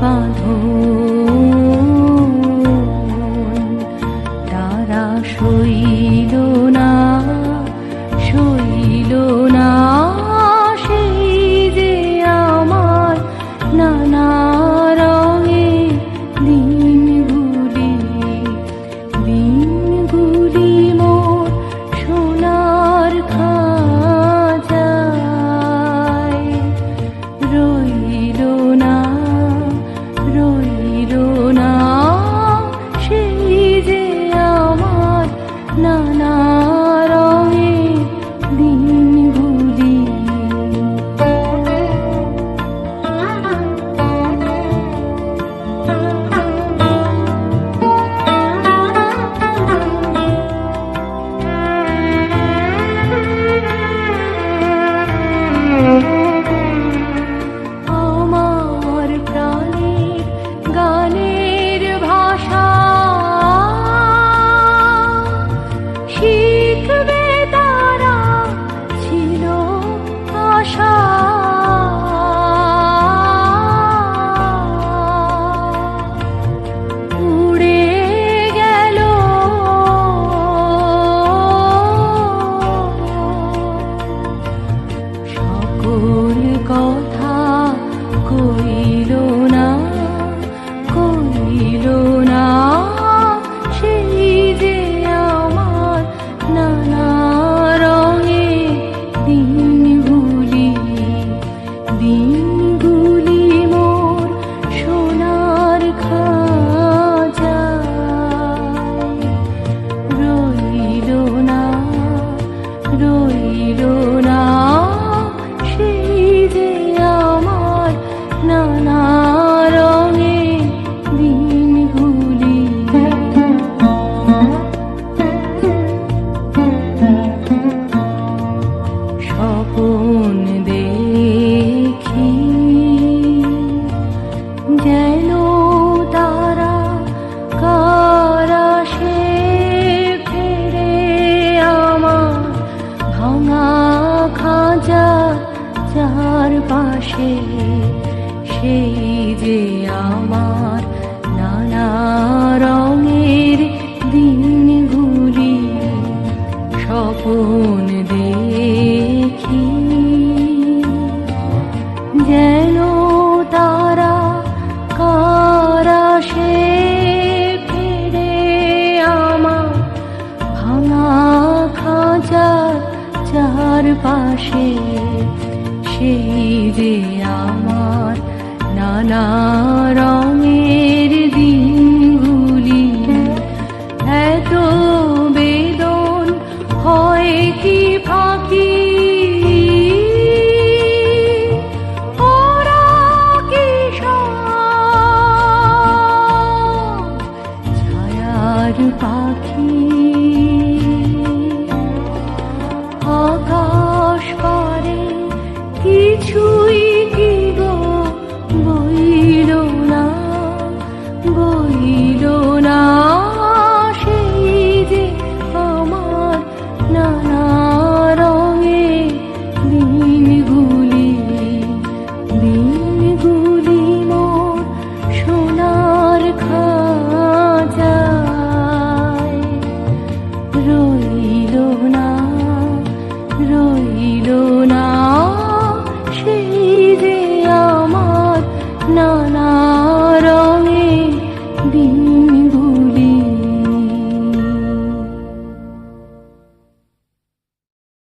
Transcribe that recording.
বাঁধো No. নানা রঙে দিনগুলি। স্বপন যেন তারা কারা সে ফিরে আমার ভাঙা খাজা চারপাশে। সেই যে আমার নানা রঙের দিন ঘুরি স্বপন দেখি। যেন তারা কারা সে ফিরে আমার ভাঙা খাঁচার চারপাশে সেই যে আমার নানা রঙ রইল না রইল না। সেই যে আমার নানা